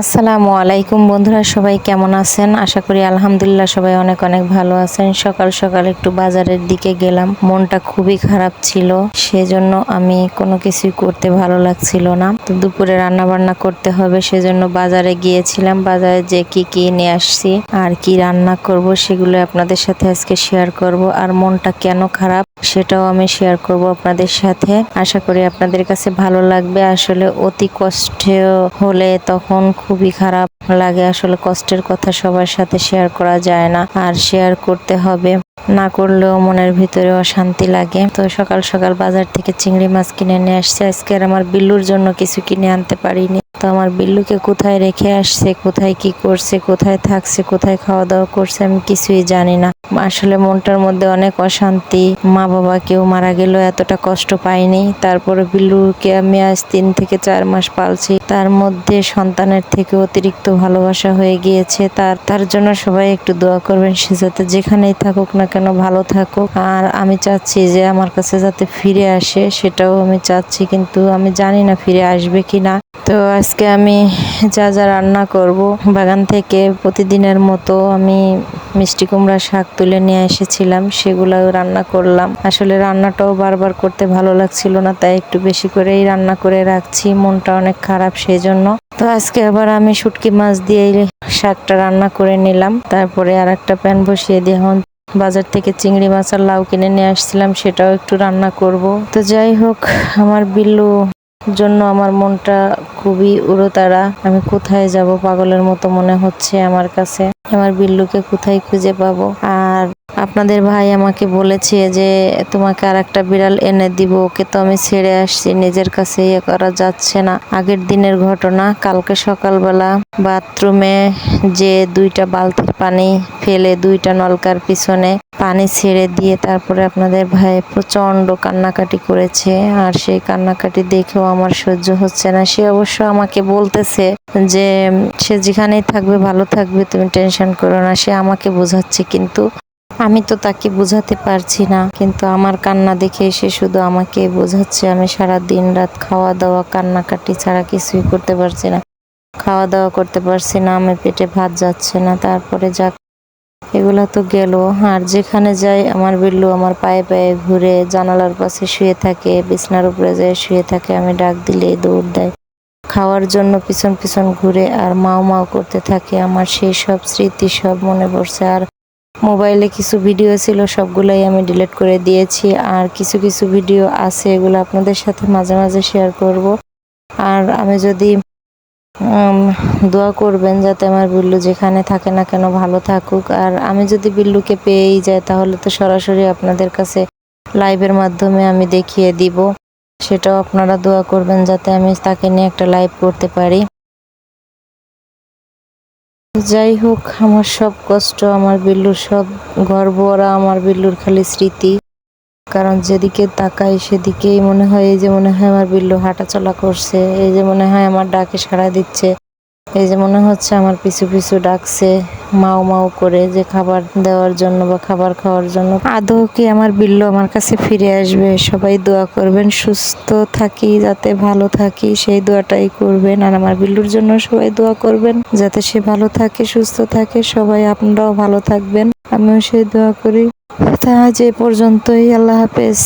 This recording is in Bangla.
আসসালামু আলাইকুম বন্ধুরা, সবাই কেমন আছেন? আশা করি আলহামদুলিল্লাহ সবাই অনেক অনেক ভালো আছেন। সকাল সকাল একটু বাজারের দিকে গেলাম, মনটা খুবই খারাপ ছিল, সেজন্য আমি কোনো কিছুই করতে ভালো লাগছিল না। তো দুপুরে রান্না বান্না করতে হবে, সেজন্য বাজারে গিয়েছিলাম, বাজারে যে কি কি নিয়ে আসছি, আর কি রান্না করব, সেগুলো আপনাদের সাথে আজকে শেয়ার করব, আর মনটা কেন খারাপ? সেটাও আমি শেয়ার করব আপনাদের সাথে। আশা করি আপনাদের কাছে ভালো লাগবে। আসলে অতি কষ্টে হলে তখন খুবই খারাপ লাগে। আসলে কষ্টের কথা সবার সাথে শেয়ার করা যায় না। আর শেয়ার করতে হবে। না করলেও মনের ভিতরে অশান্তি লাগে। তো সকাল সকাল বাজার থেকে চিংড়ি মাছ কিনে নিয়ে আসছে। আজকে আর আমার বিল্লুর জন্য কিছু কিনে আনতে পারিনি। তো আমার বিল্লুকে কোথায় রেখে আসছে, কোথায় কি করছে, কোথায় থাকছে, কোথায় খাওয়া দাওয়া করছে আমি কিছুই জানি না। আসলে মনটার মধ্যে অনেক অশান্তি। মা বাবা কেউ মারা গেল এতটা কষ্ট পাইনি। তারপরে বিল্লুকে আমি আজ তিন থেকে চার মাস পালছি। তার মধ্যে সন্তানের থেকে অতিরিক্ত ভালোবাসা হয়ে গিয়েছে। তার তার জন্য সবাই একটু দোয়া করবেন, সে যাতে যেখানেই থাকুক না কেন ভালো থাকুক। আর আমি চাচ্ছি যে আমার কাছে যাতে ফিরে আসে, সেটাও আমি চাচ্ছি। কিন্তু আমি জানি না ফিরে আসবে কি না তো আজকে আমি যা যা রান্না করব, বাগান থেকে প্রতিদিনের মতো আমি মিষ্টি কুমড়া শাক তুলে নিয়ে এসেছিলাম সেগুলো রান্না করলাম। আসলে রান্নাটাও বারবার করতে ভালো লাগছিল না, তাই একটু বেশি করেই রান্না করে রাখছি, মনটা অনেক খারাপ সেই জন্য তো আজকে আবার আমি শুটকি মাছ দিয়ে শাকটা রান্না করে নিলাম, তারপরে আর একটা প্যান বসিয়ে দিয়ে এখন বাজার থেকে চিংড়ি মাছ আর লাউ কিনে নিয়ে আসছিলাম, সেটাও একটু রান্না করব। তো যাই হোক, আমার বিল্লু জন্য আমার মনটা খুবই উড়োতাড়া। আমি কোথায় যাব পাগলের মতো মনে হচ্ছে আমার কাছে। আমার বিল্লুকে কোথায় খুঁজে পাবো? আপনাদের ভাই আমাকে বলেছে যে, তোমাকে আর একটা বিড়াল এনে দিব, ওকে তো আমি ছেড়ে আসছি, নিজের কাছে ইয়ে করা যাচ্ছে না। আগের দিনের ঘটনা, কালকে সকালবেলা বাথরুমে যে দুইটা বালতির পানি ফেলে, দুইটা নলকার পিছনে পানি ছেড়ে দিয়ে তারপরে আপনাদের ভাই প্রচণ্ড কান্নাকাটি করেছে। আর সেই কান্নাকাটি দেখেও আমার সহ্য হচ্ছে না। সে অবশ্য আমাকে বলতেছে যে, সে যেখানেই থাকবে, ভালো থাকবে, তুমি টেনশন করো না, সে আমাকে বোঝাচ্ছে কিন্তু আমি তো তাকে বোঝাতে পারছি না, কিন্তু আমার কান্না দেখে সে শুধু আমাকে বোঝাচ্ছে। আমি সারা দিন রাত খাওয়া দাওয়া কান্নাকাটি ছাড়া কিছুই করতে পারছি না। খাওয়া দাওয়া করতে পারছি না, আমার পেটে ভাত যাচ্ছে না। তারপরে যাক এগুলো তো গেল। আর যেখানে যাই, আমার বিল্লু আমার পায়ে পায়ে ঘুরে জানালার পাশে শুয়ে থাকে, বিছনার উপরে যায় শুয়ে থাকে, আমি ডাক দিলে দৌড় দেয়। খাওয়ার জন্য পিছন পিছন ঘুরে আর মাও মাও করতে থাকে। আমার সেই সব স্মৃতি সব মনে পড়ছে। আর মোবাইলে কিছু ভিডিও ছিল, সবগুলোই আমি ডিলিট করে দিয়েছি। আর কিছু কিছু ভিডিও আছে, এগুলো আপনাদের সাথে মাঝে মাঝে শেয়ার করব। আর আমি যদি দোয়া করবেন যাতে আমার বিল্লু যেখানে থাকে না কেন ভালো থাকুক। আর আমি যদি বিল্লুকে পেয়েই যাই, তাহলে তো সরাসরি আপনাদের কাছে লাইভের মাধ্যমে আমি দেখিয়ে দিব। সেটাও আপনারা দোয়া করবেন যাতে আমি তাকে নিয়ে একটা লাইভ করতে পারি। যাই হোক, আমার সব কষ্ট, আমার বিল্লুর সব গর্ব, ওরা আমার বিল্লুর খালি স্মৃতি। কারণ যেদিকে তাকাই সেদিকেই মনে হয়, এই যে মনে হয় আমার বিল্লু হাঁটাচলা করছে, এই যে মনে হয় আমার ডাকে সাড়া দিচ্ছে। এই যে মনে হচ্ছে আমার পিছু পিছু ডাকছে মাও মাও করে যে খাবার দেওয়ার জন্য বা খাবার খাওয়ার জন্য। আদৌ কি আমার বিল্লু আমার কাছে ফিরে আসবে? সবাই দোয়া করবেন, সুস্থ থাকি, যাতে ভালো থাকি, সেই দোয়াটাই করবেন। আর আমার বিল্লুর জন্য সবাই দোয়া করবেন, যাতে সে ভালো থাকে, সুস্থ থাকে, সবাই আপনারাও ভালো থাকবেন। আমিও সেই দোয়া করি। তা এ পর্যন্তই, আল্লাহ হাফেজ।